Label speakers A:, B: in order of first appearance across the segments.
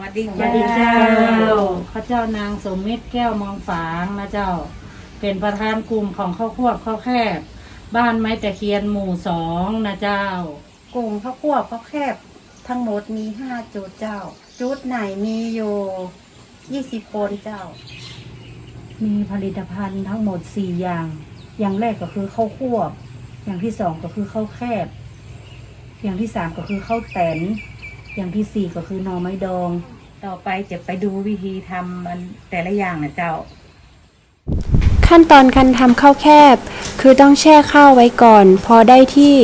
A: วัสดี
B: สวัสดี
A: เจ้า
B: เจ้าข้าเจ้านางสมมิตรแก้วมองฝางนะเจ้า เป็นประธานกลุ่มของข้าวควบข้าวแคบ บ้านไม้ตะเคียนหมู่สองนะเจ้า
A: กลุ่มข้าวคั่วข้าวแคบ ทั้งหมดมีห้าจุดเจ้า จุดไหนมีอยู่ยี่สิบคนเจ้า
B: มีผลิตภัณฑ์ทั้งหมดสี่อย่าง อย่างแรกก็คือข้าวควบ อย่างที่สองก็คือข้าวแคบ อย่างที่สามก็คือข้าวแตน อย่างที่สี่ก็คือหน่อไม้ดอง ต่อไปจะไปดูวิธีทำมันแต่ละอย่างนะเจ้า
C: ขั้นตอนการทำข้าวแคบ คือต้องแช่ข้าวไว้ก่อน พอได้ที่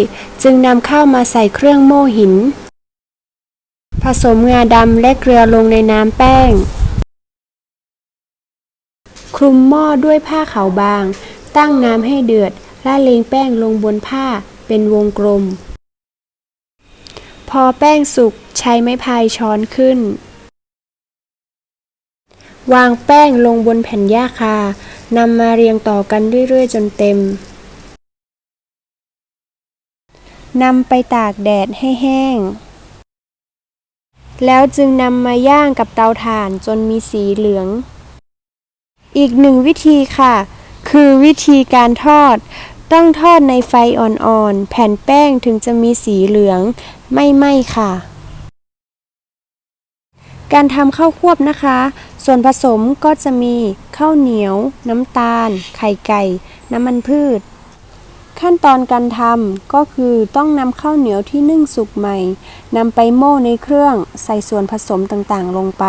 C: จึงนำข้าวมาใส่เครื่องโม่หิน ผสมงาดำและเกลือลงในน้ำแป้ง คลุมหม้อด้วยผ้าขาวบาง ตั้งน้ำให้เดือดและเลงแป้งลงบนผ้าเป็นวงกลม พอแป้งสุกใช้ไม้พายช้อนขึ้น วางแป้งลงบนแผ่นหญ้าคานำมาเรียงต่อกันเรื่อยๆ จนเต็มนำไปตากแดดให้แห้ง แล้วจึงนำมาย่างกับเตาถ่านจนมีสีเหลือง อีกหนึ่งวิธีค่ะ คือวิธีการทอด ต้องทอดในไฟอ่อนๆ แผ่นแป้งถึงจะมีสีเหลือง ไม่ไหม้ค่ะ การทำข้าวควบนะคะ ส่วนผสมก็จะมีข้าวเหนียว น้ำตาล ไข่ไก่ น้ำมันพืช ขั้นตอนการทำก็คือต้องนำข้าวเหนียวที่นึ่งสุกใหม่นำไปโม่ในเครื่องใส่ส่วนผสมต่างๆ ลงไป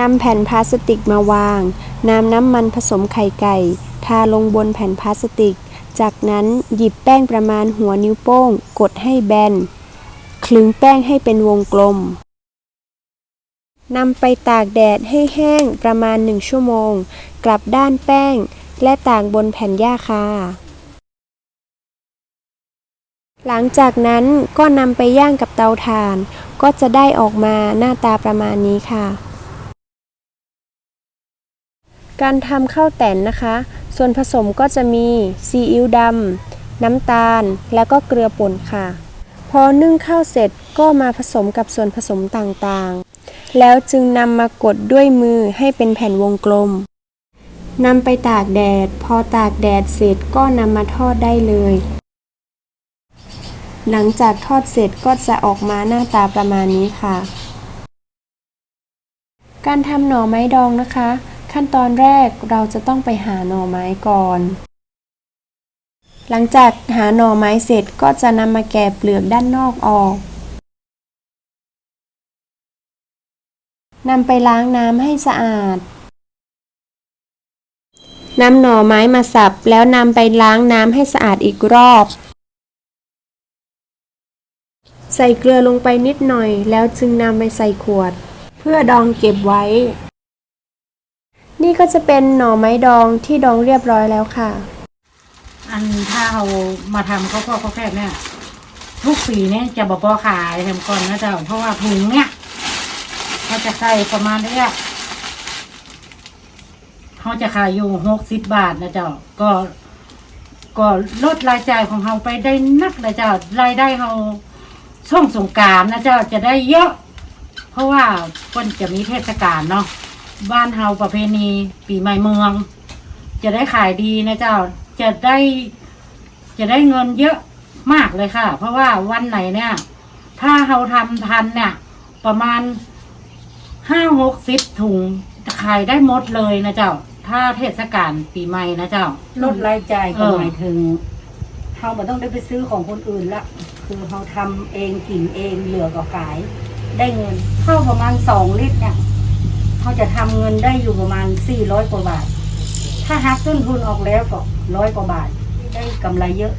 C: นำแผ่นพลาสติกมาวาง นำน้ำมันผสมไข่ไก่ ทาลงบนแผ่นพลาสติก จากนั้นหยิบแป้งประมาณหัวนิ้วโป้ง กดให้แบน คลึงแป้งให้เป็นวงกลมนำไปตากแดดให้แห้งประมาณ 1 ชั่วโมง กลับด้านแป้ง และตากบนแผ่นหญ้าคา หลังจากนั้นก็นำไปย่างกับเตาถ่าน ก็จะได้ออกมาหน้าตาประมาณนี้ค่ะ การทำข้าวแตนนะคะ ส่วนผสมก็จะมีซีอิ๊วดำน้ำตาล แล้วก็เกลือป่นค่ะ พอนึ่งข้าวเสร็จก็มาผสมกับส่วนผสมต่างๆ แล้วจึงนำมากดด้วยมือให้เป็นแผ่นวงกลมนำไปตากแดด พอตากแดดเสร็จก็นำมาทอดได้เลย หลังจากทอดเสร็จก็จะออกมาหน้าตาประมาณนี้ค่ะ การทำหน่อไม้ดองนะคะ ขั้นตอนแรกเราจะต้องไปหาหน่อไม้ก่อน หลังจากหาหน่อไม้เสร็จก็จะนำมาแกะเปลือกด้านนอกออกนำไปล้างน้ำให้สะอาดนำหน่อไม้มาสับแล้วนำไปล้างน้ำให้สะอาดอีกรอบ ใส่เกลือลงไปนิดหน่อยแล้วจึงนำไปใส่ขวด เพื่อดองเก็บไว้ นี่ก็จะเป็นหน่อไม้ดองที่ดองเรียบร้อยแล้วค่ะ
B: อันถ้าเรามาทำข้าวโพดข้าวแคบเนี่ยทุกปีเนี่ยจะบอกพอขายแถมก่อนนะเจ้าเพราะว่าถุงเนี่ยเขาจะใส่ประมาณเนี้ยเขาจะขายอยู่หกสิบบาทนะเจ้าก็ก็ลดรายจ่ายของเราไปได้นักนะเจ้ารายได้เราช่วงสงกรารนะเจ้าจะได้เยอะ เพราะว่าคนจะมีเทศกาลเนาะ บ้านเฮาประเพณีปีใหม่เมือง จะได้ขายดีนะเจ้าจะได้ จะได้เงินเยอะมากเลยค่ะ เพราะว่าวันไหนเนี่ย ถ้าเราทำทันเนี่ย ประมาณห้าหกสิบถุงขายได้หมดเลยนะเจ้า ถ้าเทศกาลปีใหม่นะเจ้า
D: ลดรายจ่ายก็
B: เออ
D: หมายถึงเราไม่ต้องได้ไปซื้อของคนอื่นละ คือเราทำเองกินเองเหลือก็ขาย ได้เงินเข้าประมาณสองลิตรเนี่ย เขาจะทำเงินได้อยู่ประมาณสี่ร้อยกว่าบาท ถ้าหักต้นทุนออกแล้วก็ร้อยกว่าบาท ได้กำไรเยอะ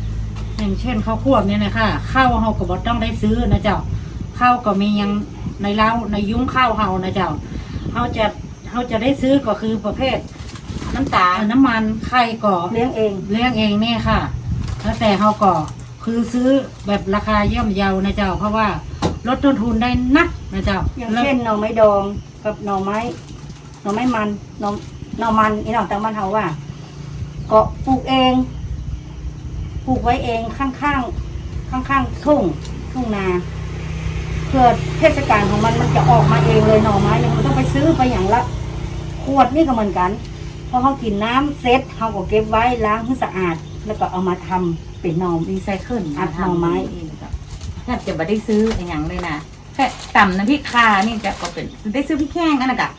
B: อย่างเช่นข้าวควบเนี่ยนะคะข้าวเฮาก็บ่ต้องได้ซื้อนะเจ้าข้าวก็มียังในเล้าในยุ้งข้าวเฮานะเจ้าเฮาจะเฮาจะได้ซื้อก็คือประเภท น้ำตาลน้ำมันไข่ก็
D: เลี้ยงเอง
B: เลี้ยงเองเนี่ยค่ะ แล้วแต่เฮาก็คือซื้อแบบราคาย่อมเยานะเจ้า เพราะว่าลดต้นทุนได้นักนะเจ้า
D: อย่างเช่นหน่อไม้ดอง กับหน่อไม้ หน่อไม้มันหน่อหน่อมันอีหน่อตางบ้านเขาว่าก็ปลูกเองปลูกไว้เองข้างๆข้างๆทุ่งทุ่งนากเกิดเทศกาลของมันมันจะออกมาเองเลยหน่อไม้เนี่ยมันต้องไปซื้อไปอย่างละขวดนี่ก็เหมือนกันพอเขากินน้ำเซ็ตเขาก็เก็บไว้ล้างให้สะอาด แล้วก็เอามาทำเป็นหน่อ
E: รีไซเคิล
D: อัดหน่อไม้
E: เองก็แทบจะไม่ได้ซื้อไรอย่างเลยนะ แค่ต่ำน้ำพริกคานี่จะก็เป็นได้ซื้อพริกแห้งอันนั้นกะ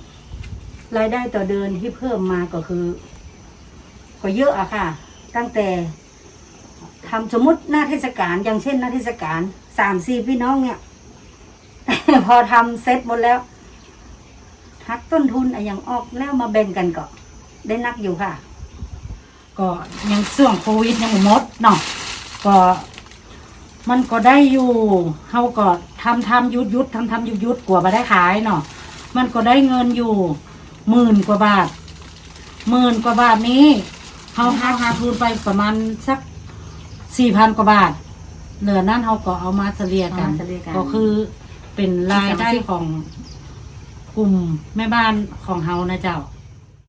D: รายได้ต่อเดือนที่เพิ่มมาก็คือ ก็เยอะอะค่ะ ตั้งแต่ทำสมมติหน้าเทศกาลอย่างเช่นหน้าเทศกาลสามสี่พี่น้องเนี่ย พอทำเสร็จหมดแล้วหักต้นทุนอะอย่างออกแล้วมาแบ่งกันก็ได้นักอยู่ค่ะ
B: ก็ยังช่วงโควิดยังบ่หมดเนาะก็ มันก็ได้อยู่เฮาก็ทำทำยุดยุดทำทำยุดยุดกว่ามาได้ขายเนาะมันก็ได้เงินอยู่หมื่นกว่าบาทหมื่นกว่าบาทนี้เฮาหาหาทุนไปประมาณสักสี่พันกว่าบาท เหลือนั้นเฮาก็เอามาเฉลี่ยกัน
E: เอามาเฉลี่ยกัน
B: ก็คือเป็นรายได้ของกลุ่มแม่บ้านของเฮานะเจ้า